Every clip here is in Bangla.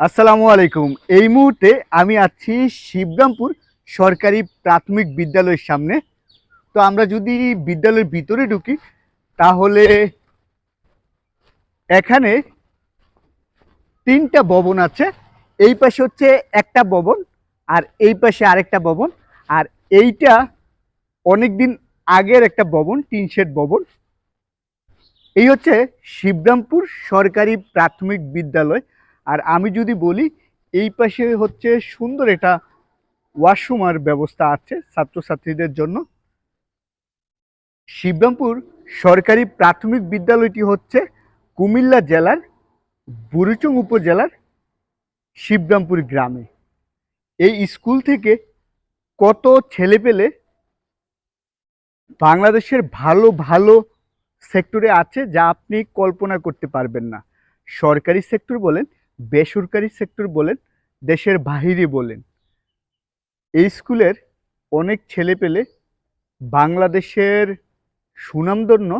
আসসালামু আলাইকুম। এই মুহূর্তে আমি আছি শিবরামপুর সরকারি প্রাথমিক বিদ্যালয়ের সামনে। তো আমরা যদি বিদ্যালয়ের ভিতরে ঢুকি, তাহলে এখানে তিনটা ভবন আছে। এই পাশে হচ্ছে একটা ভবন আর এই পাশে আরেকটা ভবন। আর এইটা অনেক দিন আগের একটা ভবন, টিন শেড ভবন। এই হচ্ছে শিবরামপুর সরকারি প্রাথমিক বিদ্যালয়। আর আমি যদি বলি, এই পাশে হচ্ছে সুন্দর এটা ওয়াশরুমের ব্যবস্থা আছে ছাত্রছাত্রীদের জন্য। শিবরামপুর সরকারি প্রাথমিক বিদ্যালয়টি হচ্ছে কুমিল্লা জেলার বুড়িচং উপজেলার শিবরামপুর গ্রামে। এই স্কুল থেকে কত ছেলে পেলে বাংলাদেশের ভালো ভালো সেক্টরে আছে যা আপনি কল্পনা করতে পারবেন না। সরকারি সেক্টর বলেন বেসরকারি সেক্টর বলেন, দেশের বাহিরে বলেন। এই স্কুলের অনেক ছেলে পেলে বাংলাদেশের সুনামধন্য,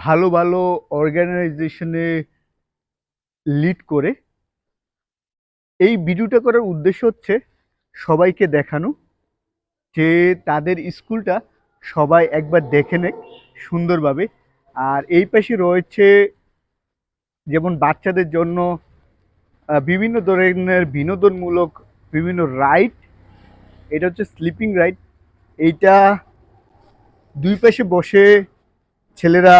ভালো ভালো অর্গানাইজেশনে লিড করে। এই ভিডিওটা করার উদ্দেশ্য হচ্ছে সবাইকে দেখানো, যে তাদের স্কুলটা সবাই একবার দেখে নেক সুন্দরভাবে। আর এই পাশে রয়েছে যেমন বাচ্চাদের জন্য বিভিন্ন ধরনের বিনোদনমূলক বিভিন্ন রাইড এটা হচ্ছে স্লিপিং রাইড এইটা দুই পাশে বসে ছেলেরা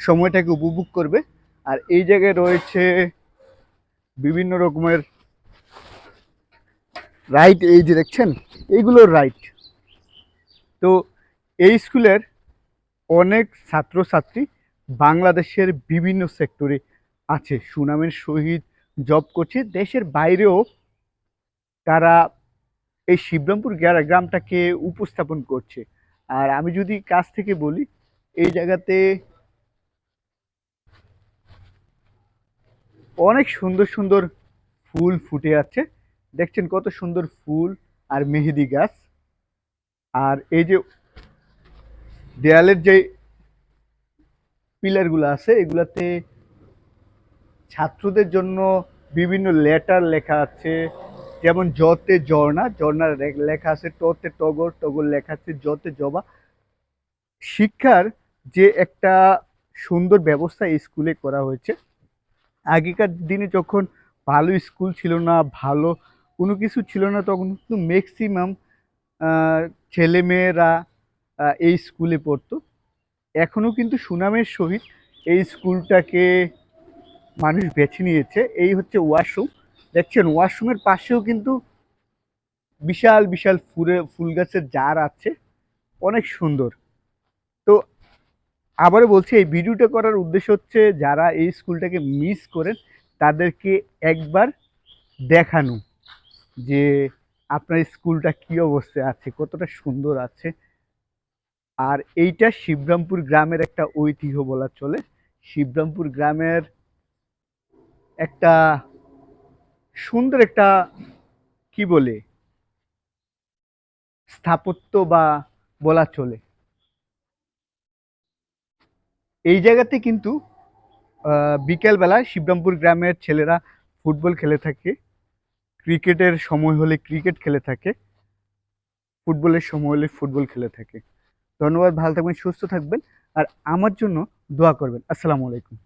সময়টাকে উপভোগ করবে। আর এই জায়গায় রয়েছে বিভিন্ন রকমের রাইট এই যে দেখছেন এইগুলো রাইট তো এই স্কুলের অনেক ছাত্রছাত্রী বাংলাদেশের বিভিন্ন সেক্টরে আছে। সুনামের সহিত জব করছে। দেশের বাইরেও তারা এই শিবরামপুর গ্রা- গ্রামটাকে উপস্থাপন করছে। আর আমি যদি কাছ থেকে বলি, এই জায়গাতে অনেক সুন্দর সুন্দর ফুল ফুটে আছে। দেখছেন কত সুন্দর ফুল আর মেহেদি গাছ। আর এই যে দেয়ালের যে পিলারগুলো আছে, এগুলাতে ছাত্রদের জন্য বিভিন্ন লেটার লেখা আছে, যেমন জতে ঝর্ণা, ঝর্ণার লেখা আছে টতে টগর টগর লেখা আছে জতে জবা। শিক্ষার যে একটা সুন্দর ব্যবস্থা স্কুলে করা হয়েছে। আগেকার দিনে যখন ভালো স্কুল ছিল না, ভালো কোনো কিছু ছিল না, তখন কিন্তু ম্যাক্সিমাম ছেলেমেয়েরা এই স্কুলে পড়তো। এখনও কিন্তু সুনামের সহিত এই স্কুলটাকে মানুষ বেছে নিয়েছে। এই হচ্ছে ওয়াশরুম। দেখছেন, ওয়াশরুমের পাশেও কিন্তু বিশাল বিশাল ফুলে, ফুল গাছের জার আছে। অনেক সুন্দর। তো আবারও বলছি, এই ভিডিওটা করার উদ্দেশ্য হচ্ছে, যারা এই স্কুলটাকে মিস করেন, তাদেরকে একবার দেখানো যে আপনার স্কুলটা কি অবস্থায় আছে, কতটা সুন্দর আছে। আর এইটা শিবরামপুর গ্রামের একটা ঐতিহ্য বলা চলে। শিবরামপুর গ্রামের একটা সুন্দর একটা, কি বলে, স্থাপত্য বা বলা চলে। এই জায়গাতে কিন্তু বিকেলবেলা শিবরামপুর গ্রামের ছেলেরা ফুটবল খেলে থাকে। ক্রিকেটের সময় হলে ক্রিকেট খেলে থাকে। ফুটবলের সময় হলে ফুটবল খেলে থাকে। ধন্যবাদ ভালো থাকবেন সুস্থ থাকবেন আর আমার জন্য দোয়া করবেন। আসসালামু আলাইকুম।